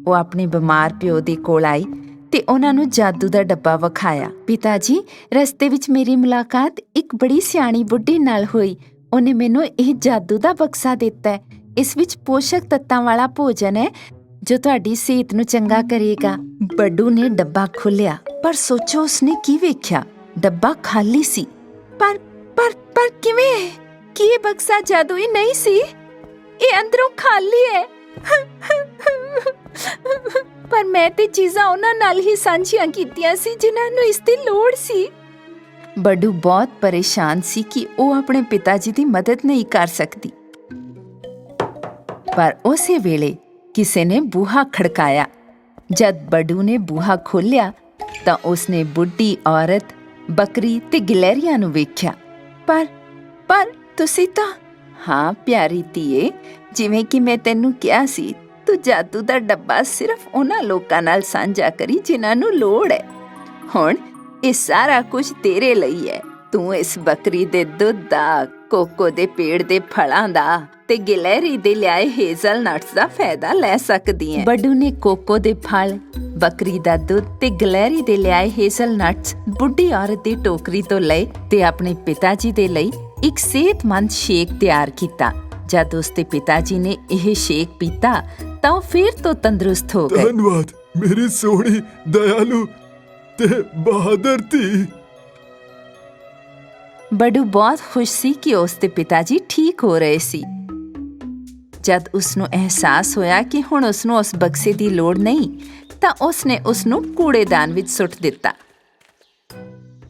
ਉਹ ਆਪਣੇ ਬਿਮਾਰ ਪਿਓ ਦੇ ਕੋਲ ਆਈ ਤੇ ਉਹਨਾਂ ਨੂੰ ਜਾਦੂ ਦਾ ਡੱਬਾ ਵਿਖਾਇਆ। ਪਿਤਾ ਜੀ ਰਸਤੇ ਵਿੱਚ ਮੇਰੀ ਮੁਲਾਕਾਤ ਇੱਕ ਬੜੀ ਸਿਆਣੀ ਬੁੱਢੀ ਨਾਲ ਹੋਈ। ਉਹਨੇ ਮੈਨੂੰ ਇਹ ਜਾਦੂ ਦਾ ਬਕਸਾ ਦਿੱਤਾ ਹੈ। ਇਸ ਵਿੱਚ ਪੋਸ਼ਕ ਤੱਤਾਂ ਵਾਲਾ ਭੋਜਨ ਹੈ ਜੋ ਤੁਹਾਡੀ ਸਿਹਤ ਨੂੰ ਚੰਗਾ ਕਰੇਗਾ। ਬੱਡੂ ਨੇ ਡੱਬਾ ਖੋਲ੍ਹਿਆ, ਪਰ ਸੋਚੋ ਉਸਨੇ ਕੀ ਵੇਖਿਆ? ਡੱਬਾ ਖਾਲੀ ਸੀ। ਪਰ ਪਰ ਪਰ ਕਿਵੇਂ? ਕੀ ਇਹ ਬਕਸਾ ਜਾਦੂਈ ਨਹੀਂ ਸੀ? ਇਹ ਅੰਦਰੋਂ ਖਾਲੀ ਹੈ। ਪਰ ਮੈਂ ਤੇ ਚੀਜ਼ਾਂ ਉਹਨਾਂ ਨਾਲ ਹੀ ਸਾਂਝੀਆਂ ਕੀਤੀਆਂ ਸੀ ਜਿਨ੍ਹਾਂ ਨੂੰ ਇਸ ਦੀ ਲੋੜ ਸੀ। ਬੱਡੂ ਬਹੁਤ ਪਰੇਸ਼ਾਨ ਸੀ ਕਿ ਉਹ ਆਪਣੇ ਪਿਤਾ ਜੀ ਦੀ ਮਦਦ ਨਹੀਂ ਕਰ ਸਕਦੀ। ਪਰ ਉਸੇ ਵੇਲੇ ਕਿਸੇ ਨੇ ਬੂਹਾ ਖੜਕਾਇਆ। ਜਦ ਬੱਡੂ ਨੇ ਬੂਹਾ ਖੋਲ੍ਹਿਆ, ਤਾਂ ਉਸਨੇ ਬੁੱਢੀ ਔਰਤ, ਬੱਕਰੀ ਤੇ ਗਿਲੈਰੀਆਂ ਨੂੰ ਵੇਖਿਆ। ਪਰ ਪਰ ਤੁਸੀਂ ਤਾਂ, ਹਾਂ ਪਿਆਰੀ ਧੀਏ ਜਿਵੇਂ ਕਿ ਮੈਂ ਤੈਨੂੰ ਕਿਹਾ ਸੀ, ਤੂੰ ਜਾਦੂ ਦਾ ਡੱਬਾ ਸਿਰਫ ਉਹਨਾਂ ਲੋਕਾਂ ਨਾਲ ਸਾਂਝਾ ਕਰੀ ਜਿਨ੍ਹਾਂ ਨੂੰ ਲੋੜ ਹੈ। ਹੁਣ ਇਹ ਸਾਰਾ ਕੁਝ ਤੇਰੇ ਲਈ ਹੈ। ਤੂੰ ਇਸ ਬੱਕਰੀ ਦੇ ਦੁੱਧ ਦਾ, ਕੋਕੋ ਦੇ ਪੇੜ ਦੇ ਫਲਾਂ ਦਾ ਤੇ ਗਿਲੈਰੀ ਦੇ ਲਿਆਏ ਹੇਜ਼ਲਨਟਸ ਦਾ ਫਾਇਦਾ ਲੈ ਸਕਦੀ ਹੈ। ਬੱਡੂ ਨੇ ਕੋਕੋ ਦੇ ਫਲ, ਬੱਕਰੀ ਦਾ ਦੁੱਧ ਤੇ ਗਿਲੈਰੀ ਦੇ ਲਿਆਏ ਹੇਜ਼ਲਨਟਸ ਬੁੱਢੀ ਔਰਤ ਦੀ ਟੋਕਰੀ ਤੋਂ ਲਏ ਤੇ ਆਪਣੇ ਪਿਤਾ ਜੀ ਦੇ ਲਈ ਇੱਕ ਸਿਹਤਮੰਦ ਸ਼ੇਕ ਤਿਆਰ ਕੀਤਾ। ਜਦ ਉਸ ਦੇ ਪਿਤਾ ਜੀ ਨੇ ਇਹ ਸ਼ੇਕ ਪੀਤਾ ਤਾਂ ਉਹ ਫਿਰ ਤੋਂ ਤੰਦਰੁਸਤ ਹੋ ਗਏ। ਧੰਨਵਾਦ ਮੇਰੀ ਸੋਹਣੀ ਦਇਆਲੂ ਤੇ ਬਹਾਦਰ ਧੀ। ਬੜੂ ਬਹੁਤ ਖੁਸ਼ ਸੀ ਕਿ ਉਸ ਦੇ ਪਿਤਾ ਜੀ ਠੀਕ ਹੋ ਰਹੇ ਸੀ। ਜਦ ਉਸ ਨੂੰ ਅਹਿਸਾਸ ਹੋਇਆ ਕਿ ਹੁਣ ਉਸ ਨੂੰ ਉਸ ਬਕਸੇ ਦੀ ਲੋੜ ਨਹੀਂ ਤਾਂ ਉਸ ਨੇ ਉਸ ਨੂੰ ਕੂੜੇਦਾਨ ਵਿੱਚ ਸੁੱਟ ਦਿੱਤਾ।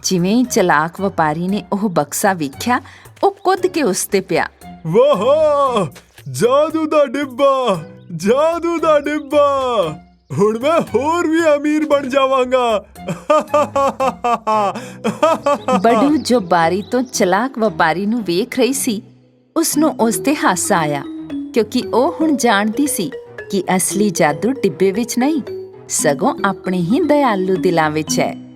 ਜਿਵੇਂ ਹੀ ਚਲਾਕ ਵਪਾਰੀ ਨੇ ਉਹ ਬਕਸਾ ਵੇਖਿਆ ਉਹ ਕੁੱਦ ਕੇ ਉਸ ਤੇ ਪਿਆ। ਵਾਹ ਜਾਦੂ ਦਾ ਡਿੱਬਾ! ਜਾਦੂ ਦਾ ਡਿੱਬਾ! ਹੁਣ ਮੈਂ ਹੋਰ ਵੀ ਅਮੀਰ ਬਣ ਜਾਵਾਂਗਾ। ਬੜੂ ਜੋ ਬਾਰੀ ਤੋਂ ਚਲਾਕ ਵਪਾਰੀ ਨੂੰ ਵੇਖ ਰਹੀ ਸੀ ਉਸ ਨੂੰ ਉਸ ਤੇ ਹਾਸਾ ਆਇਆ, ਕਿਉਂਕਿ ਉਹ ਹੁਣ ਜਾਣਦੀ ਸੀ ਕਿ ਅਸਲੀ ਜਾਦੂ ਡਿੱਬੇ ਵਿੱਚ ਨਹੀਂ, ਸਗੋਂ ਆਪਣੇ ਹੀ ਦਇਆਲੂ ਦਿਲਾਂ ਵਿੱਚ ਹੈ।